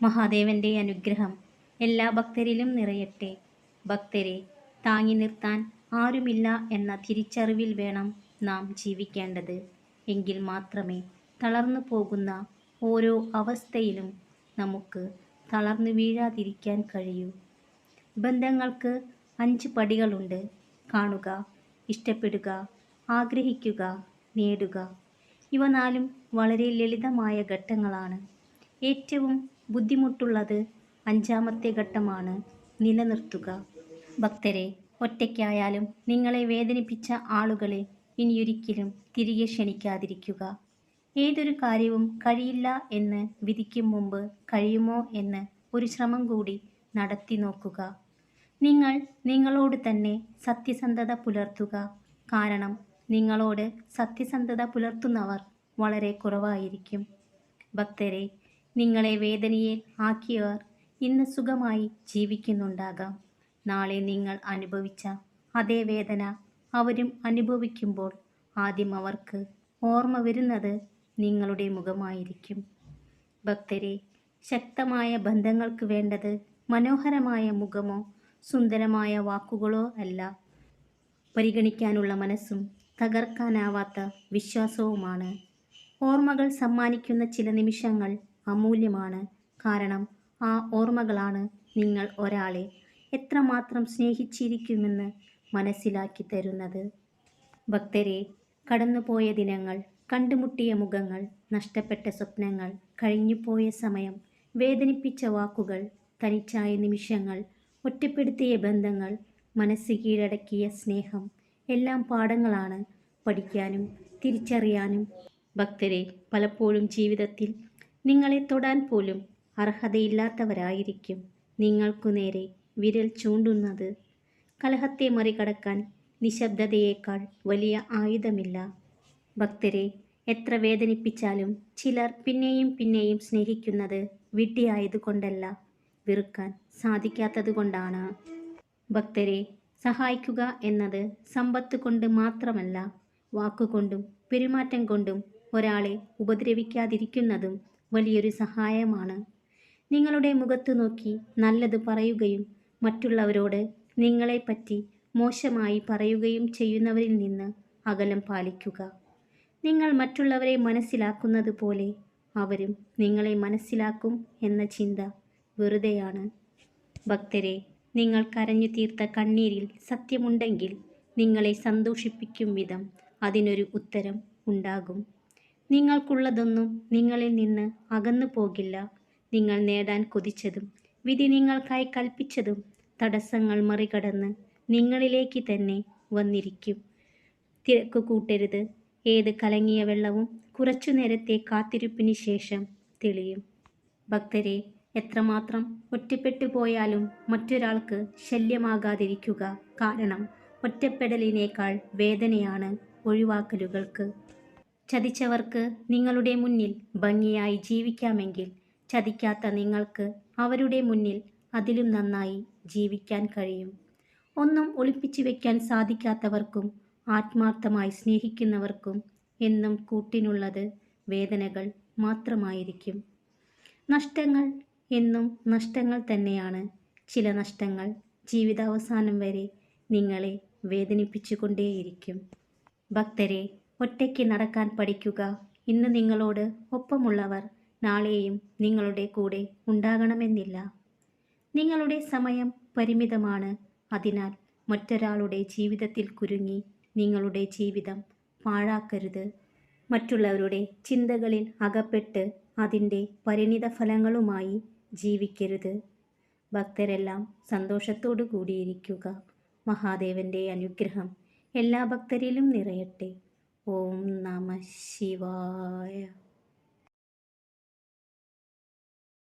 മഹാദേവന്റെ അനുഗ്രഹം എല്ലാ ഭക്തരിലും നിറയട്ടെ. ഭക്തരെ താങ്ങി നിർത്താൻ ആരുമില്ല എന്ന തിരിച്ചറിവിൽ വേണം നാം ജീവിക്കേണ്ടത്. എങ്കിൽ മാത്രമേ തളർന്നു പോകുന്ന ഓരോ അവസ്ഥയിലും നമുക്ക് തളർന്നു വീഴാതിരിക്കാൻ കഴിയൂ. ബന്ധങ്ങൾക്ക് അഞ്ച് പടികളുണ്ട്. കാണുക ഇഷ്ടപ്പെടുക ആഗ്രഹിക്കുക നേടുക. ഇവ നാലും വളരെ ലളിതമായ ഘട്ടങ്ങളാണ്. ഏറ്റവും ബുദ്ധിമുട്ടുള്ളത് അഞ്ചാമത്തെ ഘട്ടമാണ് നിലനിർത്തുക. ഭക്തരെ ഒറ്റയ്ക്കായാലും നിങ്ങളെ വേദനിപ്പിച്ച ആളുകളെ ഇനിയൊരിക്കലും തിരികെ ക്ഷണിക്കാതിരിക്കുക. ഏതൊരു കാര്യവും കഴിയില്ല എന്ന് വിധിക്കും മുമ്പ് കഴിയുമോ എന്ന് ഒരു ശ്രമം കൂടി നടത്തി നോക്കുക. നിങ്ങൾ നിങ്ങളോട് തന്നെ സത്യസന്ധത പുലർത്തുക. കാരണം നിങ്ങളോട് സത്യസന്ധത പുലർത്തുന്നവർ വളരെ കുറവായിരിക്കും. ഭക്തരെ നിങ്ങളെ വേദനയിൽ ആക്കിയവർ ഇന്ന് സുഖമായി ജീവിക്കുന്നുണ്ടാകാം. നാളെ നിങ്ങൾ അനുഭവിച്ച അതേ വേദന അവരും അനുഭവിക്കുമ്പോൾ ആദ്യം അവർക്ക് ഓർമ്മ വരുന്നത് നിങ്ങളുടെ മുഖമായിരിക്കും. ഭക്തരെ ശക്തമായ ബന്ധങ്ങൾക്ക് വേണ്ടത് മനോഹരമായ മുഖമോ സുന്ദരമായ വാക്കുകളോ അല്ല. പരിഗണിക്കാനുള്ള മനസ്സും തകർക്കാനാവാത്ത വിശ്വാസവുമാണ്. ഓർമ്മകൾ സമ്മാനിക്കുന്ന ചില നിമിഷങ്ങൾ അമൂല്യമാണ്. കാരണം ആ ഓർമ്മകളാണ് നിങ്ങൾ ഒരാളെ എത്രമാത്രം സ്നേഹിച്ചിരിക്കുമെന്ന് മനസ്സിലാക്കി തരുന്നത്. ഭക്തരെ കടന്നുപോയ ദിനങ്ങൾ കണ്ടുമുട്ടിയ മുഖങ്ങൾ നഷ്ടപ്പെട്ട സ്വപ്നങ്ങൾ കഴിഞ്ഞുപോയ സമയം വേദനിപ്പിച്ച വാക്കുകൾ തനിച്ചായ നിമിഷങ്ങൾ ഒറ്റപ്പെടുത്തിയ ബന്ധങ്ങൾ മനസ്സ് കീഴടക്കിയ സ്നേഹം എല്ലാം പാഠങ്ങളാണ് പഠിക്കാനും തിരിച്ചറിയാനും. ഭക്തരെ പലപ്പോഴും ജീവിതത്തിൽ നിങ്ങളെ തൊടാൻ പോലും അർഹതയില്ലാത്തവരായിരിക്കും. നിങ്ങൾക്കു നേരെ വിരൽ ചൂണ്ടുന്നത്. കലഹത്തെ മറികടക്കാൻ നിശബ്ദതയേക്കാൾ വലിയ ആയുധമില്ല. ഭക്തരെ എത്ര വേദനിപ്പിച്ചാലും ചിലർ പിന്നെയും പിന്നെയും സ്നേഹിക്കുന്നത് വിഡ്ഢിയായതുകൊണ്ടല്ല വെറുക്കാൻ സാധിക്കാത്തതുകൊണ്ടാണ്. ഭക്തരെ സഹായിക്കുക എന്നത് സമ്പത്ത് കൊണ്ട് മാത്രമല്ല വാക്കുകൊണ്ടും പെരുമാറ്റം കൊണ്ടും ഒരാളെ ഉപദ്രവിക്കാതിരിക്കുന്നതും വലിയൊരു സഹായമാണ്. നിങ്ങളുടെ മുഖത്ത് നോക്കി നല്ലത് പറയുകയും മറ്റുള്ളവരോട് നിങ്ങളെപ്പറ്റി മോശമായി പറയുകയും ചെയ്യുന്നവരിൽ നിന്ന് അകലം പാലിക്കുക. നിങ്ങൾ മറ്റുള്ളവരെ മനസ്സിലാക്കുന്നത് പോലെ അവരും നിങ്ങളെ മനസ്സിലാക്കും എന്ന ചിന്ത വെറുതെയാണ്. ഭക്തരെ നിങ്ങൾ കരഞ്ഞു തീർത്ത കണ്ണീരിൽ സത്യമുണ്ടെങ്കിൽ നിങ്ങളെ സന്തോഷിപ്പിക്കും വിധം അതിനൊരു ഉത്തരം ഉണ്ടാകും. നിങ്ങൾക്കുള്ളതൊന്നും നിങ്ങളിൽ നിന്ന് അകന്നു പോകില്ല. നിങ്ങൾ നേടാൻ കൊതിച്ചതും വിധി നിങ്ങൾക്കായി കൽപ്പിച്ചതും തടസ്സങ്ങൾ മറികടന്ന് നിങ്ങളിലേക്ക് തന്നെ വന്നിരിക്കും. തിരക്ക് കൂട്ടരുത് ഏത് കലങ്ങിയ വെള്ളവും കുറച്ചു നേരത്തെ കാത്തിരിപ്പിന് ശേഷം തെളിയും. ഭക്തരെ എത്രമാത്രം ഒറ്റപ്പെട്ടു പോയാലും മറ്റൊരാൾക്ക് ശല്യമാകാതിരിക്കുക കാരണം ഒറ്റപ്പെടലിനേക്കാൾ വേദനയാണ് ഒഴിവാക്കലുകൾക്ക്. ചതിച്ചവർക്ക് നിങ്ങളുടെ മുന്നിൽ ഭംഗിയായി ജീവിക്കാമെങ്കിൽ ചതിക്കാത്ത നിങ്ങൾക്ക് അവരുടെ മുന്നിൽ അതിലും നന്നായി ജീവിക്കാൻ കഴിയും. ഒന്നും ഒളിപ്പിച്ചു വയ്ക്കാൻ സാധിക്കാത്തവർക്കും ആത്മാർത്ഥമായി സ്നേഹിക്കുന്നവർക്കും എന്നും കൂട്ടിനുള്ളത് വേദനകൾ മാത്രമായിരിക്കും. നഷ്ടങ്ങൾ എന്നും നഷ്ടങ്ങൾ തന്നെയാണ്. ചില നഷ്ടങ്ങൾ ജീവിതാവസാനം വരെ നിങ്ങളെ വേദനിപ്പിച്ചുകൊണ്ടേയിരിക്കും. ഭക്തരെ ഒറ്റയ്ക്ക് നടക്കാൻ പഠിക്കുക. ഇന്ന് നിങ്ങളോട് ഒപ്പമുള്ളവർ നാളെയും നിങ്ങളുടെ കൂടെ ഉണ്ടാകണമെന്നില്ല. നിങ്ങളുടെ സമയം പരിമിതമാണ്. അതിനാൽ മറ്റൊരാളുടെ ജീവിതത്തിൽ കുരുങ്ങി നിങ്ങളുടെ ജീവിതം പാഴാക്കരുത്. മറ്റുള്ളവരുടെ ചിന്തകളിൽ അകപ്പെട്ട് അതിന്റെ പരിണിത ഫലങ്ങളുമായി ജീവിക്കരുത്. ഭക്തരെല്ലാം സന്തോഷത്തോടു കൂടിയിരിക്കുക മഹാദേവന്റെ അനുഗ്രഹം എല്ലാ ഭക്തരിലും നിറയട്ടെ. ఓం నమ శివాయ